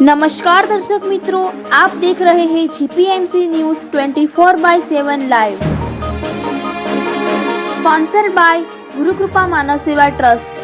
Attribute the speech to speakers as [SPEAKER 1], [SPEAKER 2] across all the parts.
[SPEAKER 1] નમસ્કાર દર્શક મિત્રો આપ દેખ રહે હે GPMC news 24 by 7 live sponsor by Gurukrupa Manav Seva trust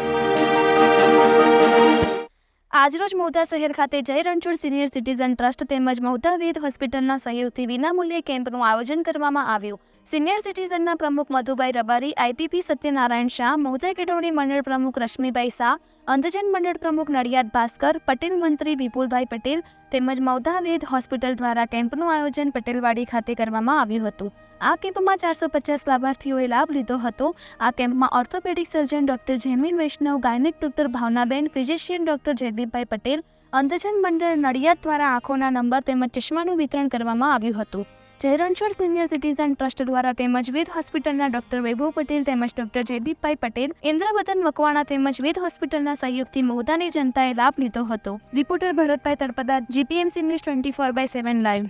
[SPEAKER 2] આજરોજ મહુધા શહેર ખાતે જય રણછોડ સિનિયર સિટીઝન ટ્રસ્ટ તેમજ મહુધા વેદ હોસ્પિટલના સહયોગથી વિનામૂલ્યે કેમ્પનું આયોજન કરવામાં આવ્યું. સિનિયર સિટીઝનના પ્રમુખ મધુભાઈ રબારી આઈપીપી સત્યનારાયણ શાહ મહુધા કેળવણી મંડળ પ્રમુખ રશ્મિભાઈ શાહ, અંધજન મંડળ પ્રમુખ નડિયાદ ભાસ્કર, પટેલ મંત્રી વિપુલભાઈ પટેલ તેમજ મૌધા વેદ હોસ્પિટલ દ્વારા કેમ્પનું આયોજન પટેલવાડી ખાતે કરવામાં આવ્યું હતું. આ કેમ્પમાં ચારસો પચાસ લાભાર્થીઓએ લાભ લીધો હતો. આ કેમ્પમાં orthopaedic surgeon doctor Jaimin Vaishnav, gynaec doctor Bhavnaben, physician doctor Jaydeepbhai Patel, Andhjan Mandal Nadiad દ્વારા આંખોના નંબર તેમજ ચશ્માનું વિતરણ કરવામાં આવ્યું હતું. જય રણછોડ સિનિયર સિટીઝન ટ્રસ્ટ દ્વારા તેમજ વેદ હોસ્પિટલના ડોક્ટર વૈભવ પટેલ તેમજ ડોક્ટર જયદીપભાઈ પટેલ ઇન્દ્રવદન મકવાણા તેમજ વેદ હોસ્પિટલના સહયોગથી મહુદાની જનતાએ લાભ લીધો હતો. Reporter Bharatbhai Talpada GPMC news twenty four by seven live.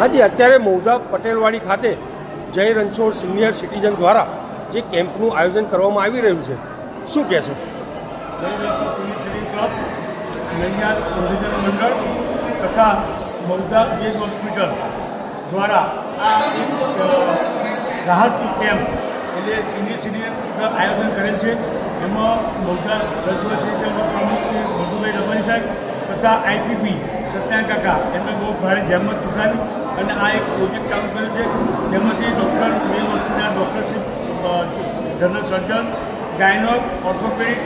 [SPEAKER 3] હાજી અત્યારે મહુધા પટેલવાડી ખાતે જય રણછોડ સિનિયર સિટીઝન દ્વારા જે કેમ્પનું આયોજન કરવામાં આવી રહ્યું છે. શું કહેશો
[SPEAKER 4] જય રણછોડ સિનિયર સિટી ક્લબ મંડળ તથા મહુધા વેદ હોસ્પિટલ દ્વારા આ રાહત કેમ્પ એટલે સિનિયર સિટીઝન આયોજન કરેલ છે. એમાં મૌદા છે સિટીઝનના પ્રમુખ શ્રી મધુભાઈ રમણી સાહેબ તથા આઈપીપી સત્યાન કાકા. એમને બહુ ભારે જહેમત ઉઠાવી અને આ એક પ્રોજેક્ટ ચાલુ કર્યો છે. જેમાંથી ડૉક્ટર બે હોસ્પિટલના ડૉક્ટરશીપ જનરલ સર્જન ગાયનોક ઓર્થોપેડિક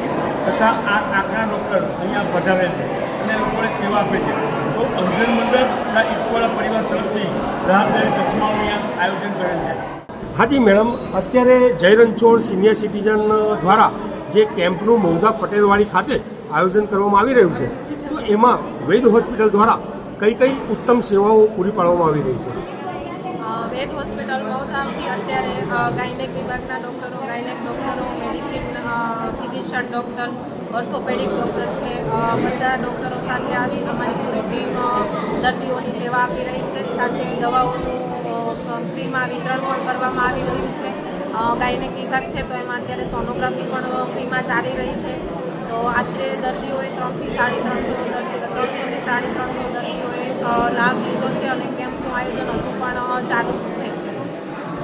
[SPEAKER 4] તથા આ આંખના ડૉક્ટર અહીંયા વધારે છે. અને લોકોને સેવા આપે છે. તો અંધન મંડળ ઇક્વાલા આયોજન કરેલ છે.
[SPEAKER 3] હાજી મેડમ અત્યારે જય રણછોડ સિનિયર સિટીઝન દ્વારા જે કેમ્પનું મૌધા પટેલવાડી ખાતે આયોજન કરવામાં આવી રહ્યું છે તો એમાં વૈદ હોસ્પિટલ દ્વારા કઈ કઈ ઉત્તમ સેવાઓ પૂરી પાડવામાં આવી રહી છે?
[SPEAKER 5] વેદ હોસ્પિટલ મૌધામથી અત્યારે ગાયનેક વિભાગના ડૉક્ટરો ગાયનેક ડૉક્ટરો medicine physician doctor orthopaedic doctor છે બધા ડૉક્ટરો સાથે આવી અમારી પૂરી ટીમ દર્દીઓની સેવા આપી રહી છે. સાથે દવાઓનું ફ્રીમાં વિતરણ પણ કરવામાં આવી રહ્યું છે. ગાયનેક વિભાગ છે, તો એમાં અત્યારે સોનોગ્રાફી પણ ફ્રીમાં ચાલી રહી છે. તો આશરે દર્દીઓએ ત્રણથી સાડી ત્રણસો દર્દી, ત્રણસોથી સાડી ત્રણસો દર્દીઓએ લાભ લીધો છે અને કેમ્પનું આયોજન હજુ પણ ચાલુ છે.